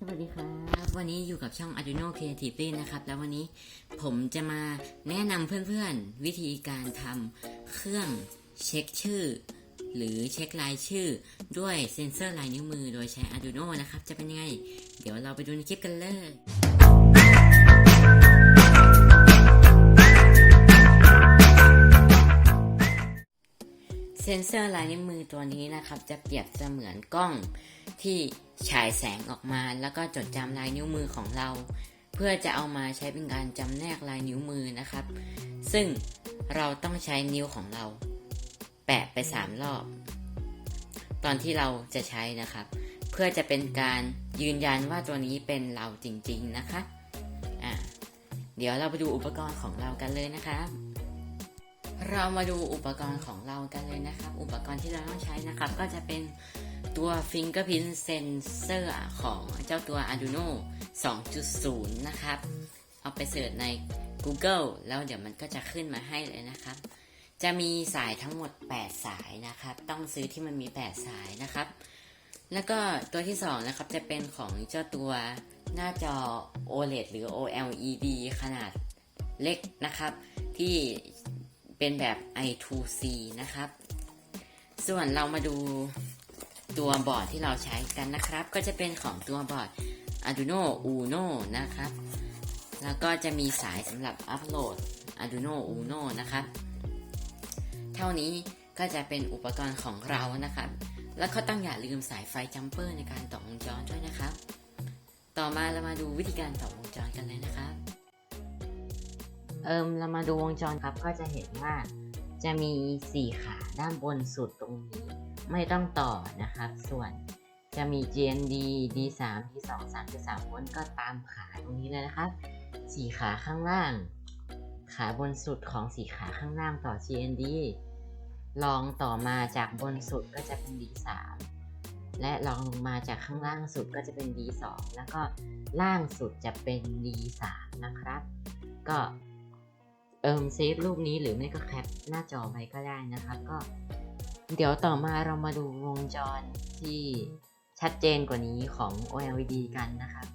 สวัสดีครับ วันนี้อยู่กับช่อง Arduino Creative นะครับ แล้ววันนี้ผมจะมาแนะนำเพื่อนๆ วิธีการทำเครื่องเช็คชื่อ หรือเช็คลายชื่อ ด้วยเซ็นเซอร์ลายนิ้วมือโดยใช้ Arduino นะครับ จะเป็นยังไง เดี๋ยวเราไปดูในคลิปกันเลย ซนเซอร์ลายนิ้วมือตัวนี้นะครับ จะเปรียบเสมือนกล้องที่ฉายแสงออกมา แล้วก็จดจำลายนิ้วมือของเรา เพื่อจะเอามาใช้เป็นการจำแนกลายนิ้วมือนะครับ ซึ่งเราต้องใช้นิ้วของเรา แปะไปสามรอบ ตอนที่เราจะใช้นะครับ เพื่อจะเป็นการยืนยันว่าตัวนี้เป็นเราจริง ๆ นะคะอะเดี๋ยวเราไปดูอุปกรณ์ของเรากันเลยนะครับ เรามาดูอุปกรณ์ของเรากันเลยนะครับ อุปกรณ์ที่เราต้องใช้นะครับ ก็จะเป็นตัว Fingerprint Sensor ของเจ้าตัว Arduino 2.0 นะครับ เอาไปเสิร์ชใน Google แล้วเดี๋ยวมันก็จะขึ้นมาให้เลยนะครับ จะมีสายทั้งหมด 8 สายนะครับ ต้องซื้อที่มันมี 8 สายนะครับ แล้วก็ตัวที่ 2 นะครับ จะเป็นของเจ้าตัวหน้าจอ OLED หรือ OLED ขนาดเล็กนะครับ ที่ เป็นแบบ I2C นะครับ ส่วนเรามาดูตัวบอร์ดที่เราใช้กันนะครับ ก็จะเป็นของตัวบอร์ด Arduino Uno นะครับ แล้วก็จะมีสายสำหรับอัปโหลด Arduino Uno นะครับ เท่านี้ก็จะเป็นอุปกรณ์ของเรานะครับ แล้วก็ต้องอย่าลืมสายไฟจัมเปอร์ในการต่อวงจรด้วยนะครับ ต่อมาเรามาดูวิธีการต่อวงจรกันเลยนะครับ เอิมเรามาดูวงจรครับก็จะเห็นว่าจะมี 4 ขาด้านบนสุดตรงนี้ ไม่ต้องต่อนะครับ ส่วนจะมี GND D3 D2 3.3โวลต์ก็ตามขาตรงนี้เลยนะครับ4ขาข้างล่าง ขาบนสุดของ4ขาข้างล่างต่อ GND ลองต่อมาจากบนสุดก็จะเป็น D3 และลองลงมาจากข้างล่างสุดก็จะเป็น D2 แล้วก็ล่างสุดจะเป็น D3 นะครับ ก็ เอิมเซฟรูปนี้หรือไม่ก็แคปหน้าจอไว้ก็ได้นะครับก็ เดี๋ยวต่อมาเรามาดูวงจรที่ชัดเจนกว่านี้ของ OLED กันนะครับ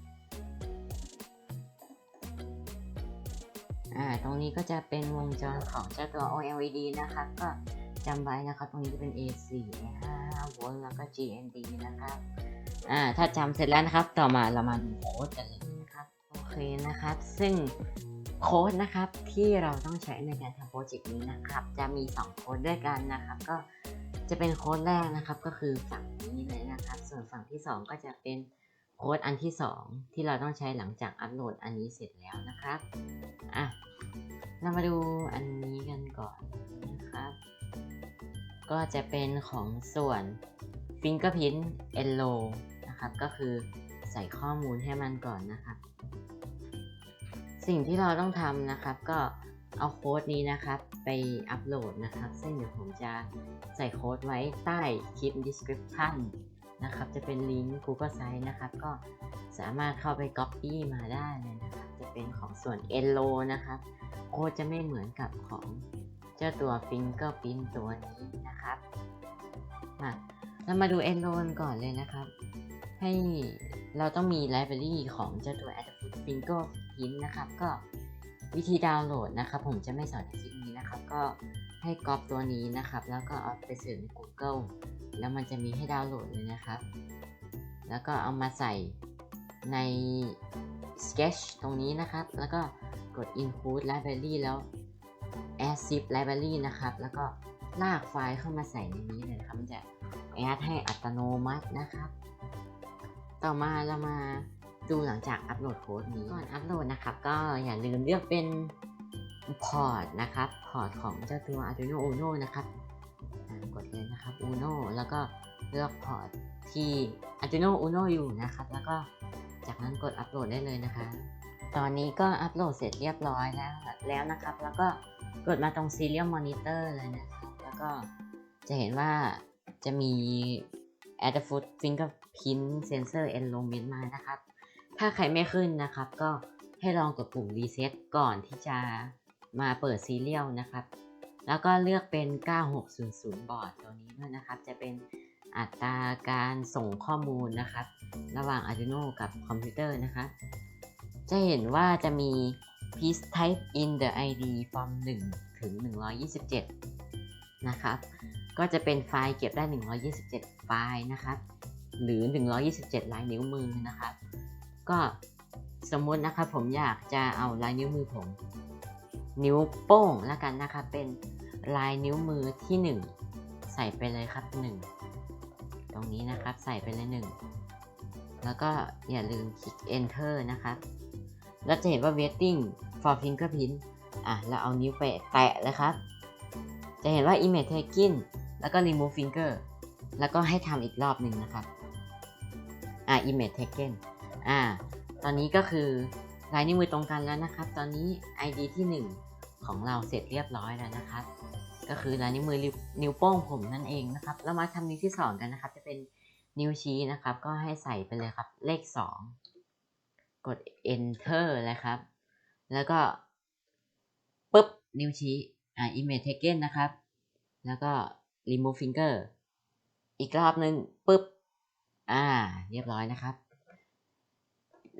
อ่าตรงนี้ก็จะเป็นวงจรของเจ้าตัว OLED นะครับ ก็จำไว้นะครับ ตรงนี้จะเป็น A4 A5 โวลต์แล้วก็ GND นะครับอ่าถ้าจำเสร็จแล้วนะครับ ต่อมาเรามาดูโค้ดกันเลยนะครับ โอเคนะครับ ซึ่ง โค้ดนะครับที่เราต้องใช้ในการทำโปรเจกต์นี้นะครับ จะมี 2 โค้ดด้วยกันนะครับ ก็จะเป็นโค้ดแรกนะครับ ก็คือฝั่งนี้เลยนะครับ ส่วนฝั่งที่ 2 ก็จะเป็นโค้ดอันที่ 2 ที่เราต้องใช้หลังจากอัปโหลดอันนี้เสร็จแล้วนะครับอะเรามาดูอันนี้กันก่อนนะครับ ก็จะเป็นของส่วน Fingerprint Elo นะครับ ก็คือใส่ข้อมูลให้มันก่อนนะครับ สิ่งที่เราต้องทำนะครับ ก็เอาโค้ดนี้นะครับ ไปอัปโหลดนะครับ ซึ่งเดี๋ยวผมจะใส่โค้ดไว้ใต้คลิป description นะครับ จะเป็นลิงก์ Google Site นะครับ ก็สามารถเข้าไป Copy มาได้เลยนะครับ จะเป็นของส่วน Elo นะครับ โค้ดจะไม่เหมือนกับของเจ้าตัว Fingerprint ตัวนี้นะครับมาเรามาดู Elo ก่อนเลยนะครับ ให้เราต้องมีไลบรารีของเจ้าตัว Adafruit Fingerprint นะครับ ก็วิธีดาวน์โหลดนะครับ ผมจะไม่สอนในคลิปนี้นะครับ ก็ให้ก๊อปตัวนี้นะครับ แล้วก็เอาไปเสิร์ชใน Google แล้วมันจะมีให้ดาวน์โหลดเลยนะครับ แล้วก็เอามาใส่ใน Sketch ตรงนี้นะครับ แล้วก็กด Include Library แล้ว Add Zip Library นะครับ แล้วก็ลากไฟล์เข้ามาใส่ในนี้เลยนะครับมันจะ add ให้อัตโนมัตินะครับ ต่อมาเรามา ดูหลังจากอัปโหลดโค้ดนี้ก่อนอัปโหลดนะครับ ก็อย่าลืมเลือกเป็นพอร์ตนะครับ พอร์ตของเจ้าตัว Arduino Uno นะครับกดเลยนะครับ Uno แล้วก็เลือกพอร์ตที่ Arduino Uno อยู่นะครับ แล้วก็จากนั้นกดอัปโหลดได้เลยนะคะ ตอนนี้ก็อัปโหลดเสร็จเรียบร้อยแล้วแล้วนะครับ แล้วก็กดมาตรง Serial Monitor เลยนะครับ แล้วก็จะเห็นว่าจะมี Adafruit Fingerprint Sensor Enrollment มานะครับ ถ้าใครไม่ขึ้นนะครับ ก็ให้ลองกดปุ่ม Reset ก่อนที่จะมาเปิด Serial นะครับ แล้วก็เลือกเป็น 9600 บอร์ดตัวนี้ด้วยนะครับ จะเป็นอัตราการส่งข้อมูลนะครับ ระหว่าง Arduino กับคอมพิวเตอร์นะครับ จะเห็นว่าจะมี please type in the ID from 1 ถึง 127 นะครับ ก็จะเป็นไฟล์เก็บได้ 127 ไฟล์นะครับ หรือ 127 ลายนิ้วมือนะครับ ก็สมมุตินะครับผมอยากจะเอาลายนิ้วมือผม นิ้วโป้งแล้วกันนะครับเป็นลายนิ้วมือที่ 1 ใส่ไปเลยครับ 1 ตรงนี้นะครับใส่ไปเลย 1 แล้วก็อย่าลืมคลิก enter นะครับแล้วจะเห็นว่า waiting for fingerprint อะเราเอานิ้วไปแตะเลยครับ จะเห็นว่า image taking แล้วก็ remove finger แล้วก็ให้ทำอีกรอบหนึ่งนะครับ อ่า image taken อ่า ตอนนี้ก็คือลายนิ้วมือตรงกันแล้วนะครับ ตอนนี้ ID ที่ 1 ของเราเสร็จเรียบร้อยแล้วนะครับ ก็คือลายนิ้วมือนิ้วโป้งผมนั่นเองนะครับ แล้วมาทำนิ้วที่ 2 กันนะครับ จะเป็นนิ้วชี้นะครับ ก็ให้ใส่ไปเลยครับ เลข 2 กด enter เลยครับ แล้วก็ปุ๊บ นิ้วชี้อ่า image taken นะครับ แล้วก็ remove finger อีกรอบหนึ่งปุ๊บ อ่า เรียบร้อยนะครับ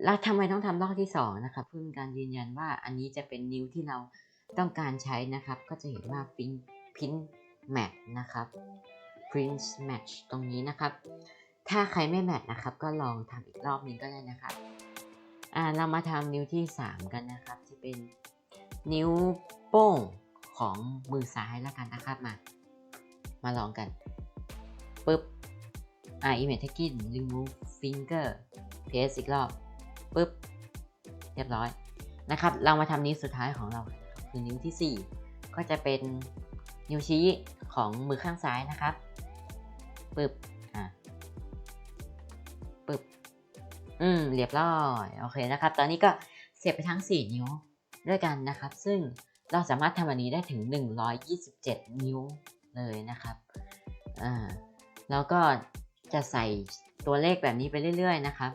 แล้วทำไมต้องทำรอบที่สองนะครับเพื่อเป็นการยืนยันว่าอันนี้จะเป็นนิ้วที่เราต้องการใช้นะครับ ก็จะเห็นว่า print print match นะครับ print match ตรงนี้นะครับ ถ้าใครไม่แมทนะครับ ก็ลองทำอีกรอบนึงก็ได้นะครับอ่าเรามาทำนิ้วที่ 3 กันนะครับ จะเป็นนิ้วโป้งของมือซ้ายแล้วกันนะครับมา มาลองกันปึ๊บอ่า image taking remove finger paste อีกรอบ ปึ๊บ เรียบร้อยนะครับ เรามาทำนิ้วสุดท้ายของเราคือนิ้วที่ 4 ก็จะเป็นนิ้วชี้ของมือข้างซ้ายนะครับปึ๊บอ่าปึ๊บอืมเรียบร้อยโอเคนะครับ ตอนนี้ก็เสียบไปทั้ง 4 นิ้วด้วยกันนะครับ ซึ่งเราสามารถทำอันนี้ได้ถึง 127 นิ้วเลยนะครับอ่าแล้วก็จะใส่ตัวเลขแบบนี้ไปเรื่อย ๆ นะครับ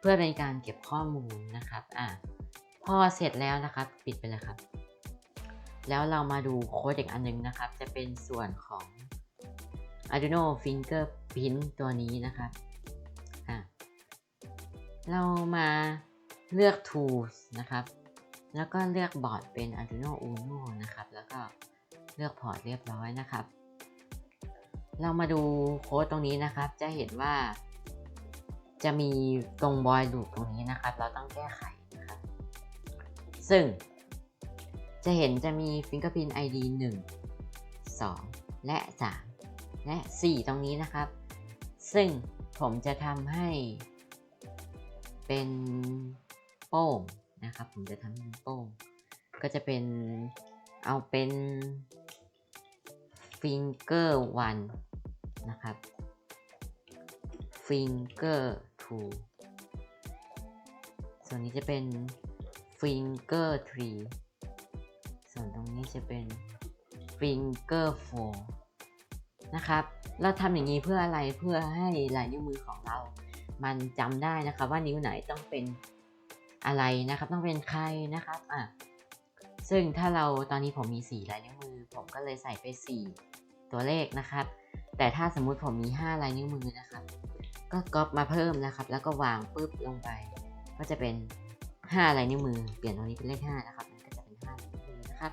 เพื่อเป็นการเก็บข้อมูลนะครับอ่าพอเสร็จแล้วนะครับ ปิดไปเลยครับ แล้วเรามาดูโค้ดอีกอันหนึงนะครับ จะเป็นส่วนของ Arduino Fingerprint ตัวนี้นะครับอ่าเรามาเลือก Tools นะครับ แล้วก็เลือกบอร์ดเป็น Arduino Uno นะครับ แล้วก็เลือกพอร์ตเรียบร้อยนะครับ เรามาดูโค้ดตรงนี้นะครับ จะเห็นว่า จะมีตรงบอยลูปตรงนี้นะครับ เราต้องแก้ไขนะครับ ซึ่งจะเห็นจะมี Fingerprint ID 1 2 และ 3 และ 4 ตรงนี้นะครับ ซึ่งผมจะทำให้เป็นโป้งนะครับ ผมจะทำเป็นโป้ง ก็จะเป็นเอาเป็น finger one นะครับ finger two ส่วนนี้จะเป็น finger three ส่วนตรงนี้จะเป็น finger four นะครับ เราทำอย่างนี้เพื่ออะไรเพื่อให้ลายนิ้วมือของเรา มันจำได้นะครับว่านิ้วไหนต้องเป็นอะไรนะครับ ต้องเป็นใครนะครับอะซึ่งถ้าเราตอนนี้ผมมี 4 ลายนิ้วมือ ผมก็เลยใส่ไป 4 ตัวเลขนะครับ แต่ถ้าสมมุติผมมี 5 ลายนิ้วมือนะครับ ก็ก๊อปมาเพิ่มนะครับ แล้วก็วางปุ๊บลงไป ก็จะเป็น5ลายนิ้วมือ เปลี่ยนตรงนี้เป็นเลข5นะครับมันก็จะเป็น5ลายนิ้วมือนะครับ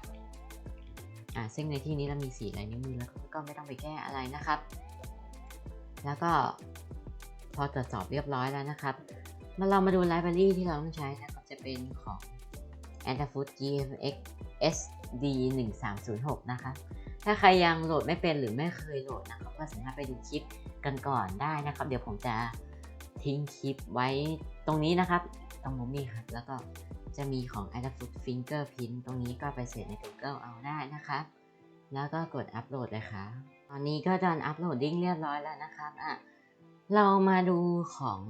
อ่าซึ่งในที่นี้เรามี4ลายนิ้วมือแล้วก็ไม่ต้องไปแก้อะไรนะครับ แล้วก็พอตรวจสอบเรียบร้อยแล้วนะครับมาเรามาดูไลบรารีที่เราต้องใช้นะครับจะเป็นของ a n t a f o o d GFX SD 1 3 0 6นะคะ ถ้าใครยังโหลดไม่เป็นหรือไม่เคยโหลดนะครับก็สามารถไปดูคลิป กันก่อนได้นะครับ เดี๋ยวผมจะทิ้งคลิปไว้ตรงนี้นะครับ ตรงมุมนี้ครับแล้วก็จะมีของ a n t a f o o d Fingerprint ตรงนี้ก็ไปเสิร์ชใน Google เอาได้นะครับ แล้วก็กดอัปโหลดเลยครับตอนนี้ก็จะอัปโหลดดิ้งเรียบร้อยแล้วนะครับอะเรามาดูของ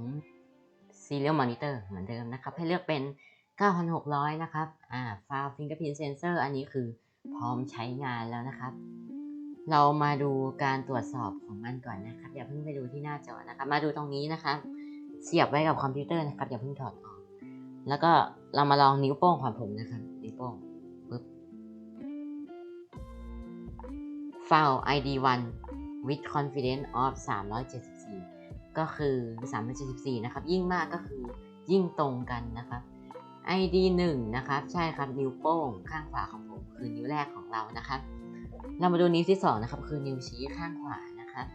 Serial Monitor เหมือนเดิมนะครับ ให้เลือกเป็น 9,600 นะครับอ่า File Fingerprint Sensor อันนี้คือพร้อมใช้งานแล้วนะครับ เรามาดูการตรวจสอบของมันก่อนนะครับอย่าเพิ่งไปดูที่หน้าจอนะครับมาดูตรงนี้นะครับ เสียบไว้กับคอมพิวเตอร์นะครับอย่าเพิ่งถอดออก แล้วก็เรามาลองนิ้วโป้งของผมนะครับ นิ้วโป้งปึ๊บ File ID 1 with confidence of 374 ก็คือ 374 นะครับ ยิ่งมากก็คือยิ่งตรงกันนะครับ ID 1 นะครับ ใช่ครับ นิ้วโป้งข้างขวาของผม คือนิ้วแรกของเรานะครับ เรามาดูนิ้วที่ 2 นะครับ คือนิ้วชี้ข้างขวานะครับ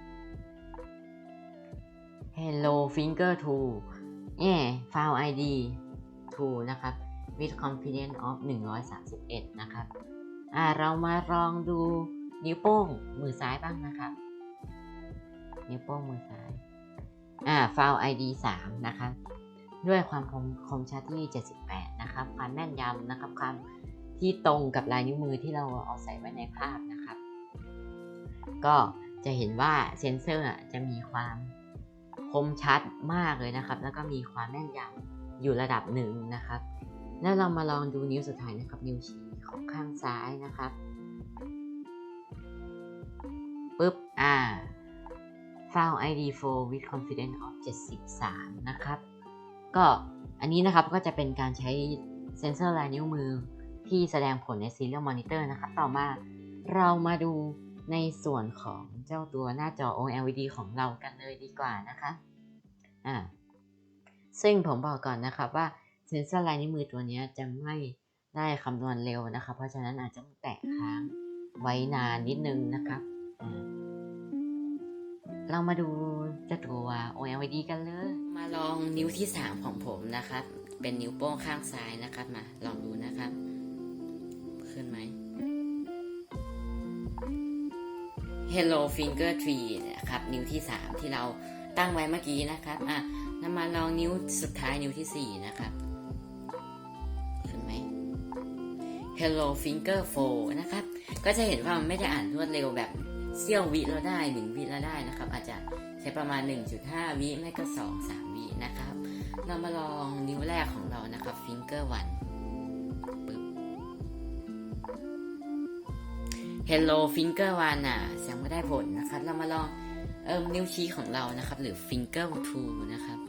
Hello finger 2เอ่ file ID 2นะครับ with confidence of 131 นะครับอ่าเรามาลองดูนิ้วโป้งมือซ้ายบ้างนะครับ นิ้วโป้งมือซ้ายอ่า file ID 3 นะครับ ด้วยความคมคมชัดที่ 78 นะครับ ความแม่นยำนะครับ ความ ที่ตรงกับลายนิ้วมือที่เราเอาใส่ไว้ในภาพนะครับ ก็จะเห็นว่าเซนเซอร์จะมีความคมชัดมากเลยนะครับ แล้วก็มีความแม่นยำอยู่ระดับหนึ่งนะครับ แล้วเรามาลองดูนิ้วสุดท้ายนะครับ นิ้วชี้ของข้างซ้ายนะครับปึ๊บอ่า file id 4 with confidence of 73 นะครับ ก็อันนี้นะครับก็จะเป็นการใช้เซ็นเซอร์ลายนิ้วมือ ที่แสดงผลใน Serial Monitor นะครับ ต่อมาเรามาดูในส่วนของเจ้าตัวหน้าจอ OLED ของเรากันเลยดีกว่านะคะอ่าซึ่งผมบอกก่อนนะครับว่าเซ็นเซอร์ลายนิ้วมือตัวนี้จะไม่ได้คำนวณเร็วนะครับเพราะฉะนั้นอาจจะต้งแตะค้างไว้นานนิดนึงนะครับอ่าเรามาดูเจ้าตัว OLED กันเลย มาลองนิ้วที่ 3 ของผมนะครับ เป็นนิ้วโป้งข้างซ้ายนะครับ มาลองดูนะครับ ขึ้นไหม Hello Finger Tree นะครับ นิ้วที่ 3 ที่เราตั้งไว้เมื่อกี้นะครับ อะนำมาลองนิ้วสุดท้ายนิ้วทีสี่ 4 นะครับ ขึ้นไหม Hello Finger 4 นะครับ ก็จะเห็นว่ามันไม่ได้อ่านรวดเร็วแบบเสี้ยววิเราได้ 1 วิเราได้นะครับ อาจจะใช้ประมาณ 1.5 วิไม่ก็ 2 3 วินะครับ เรามาลองนิ้วแรกของเรานะครับ Finger 1 Hello Finger 1อะยังไม่ได้ผลนะครับ เรามาลองเอิมนิ้วชี้ของเรานะครับ หรือ Finger 2นะครับ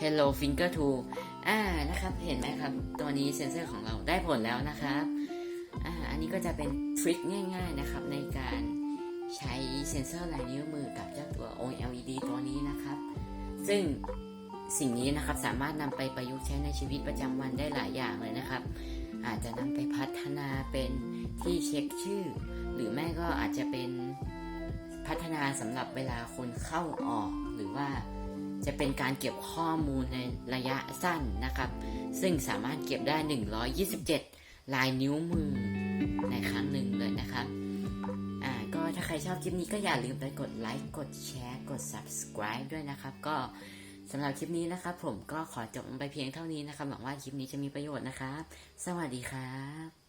Hello Finger 2อ่านะครับ เห็นไหมครับ ตัวนี้เซนเซอร์ของเราได้ผลแล้วนะครับอ่าอันนี้ก็จะเป็นทริคง่าย ๆนะครับ ในการใช้เซนเซอร์ลายนิ้วมือกับเจ้าตัว OLED ตัวนี้นะครับ ซึ่งสิ่งนี้นะครับสามารถนำไปประยุกต์ใช้ในชีวิตประจำวันได้หลายอย่างเลยนะครับ อาจจะนำไปพัฒนาเป็น ที่เช็คชื่อ หรือไม่ก็อาจจะเป็นพัฒนาสำหรับเวลาคนเข้าออก หรือว่าจะเป็นการเก็บข้อมูลในระยะสั้นนะครับ ซึ่งสามารถเก็บได้ 127 ลายนิ้วมือในครั้งหนึ่งเลยนะครับอ่าก็ถ้าใครชอบคลิปนี้ก็อย่าลืมไปกดไลค์กดแชร์ กด subscribe ด้วยนะครับ ก็สำหรับคลิปนี้นะครับผมก็ขอจบไปเพียงเท่านี้นะครับหวังว่าคลิปนี้จะมีประโยชน์นะครับ สวัสดีครับ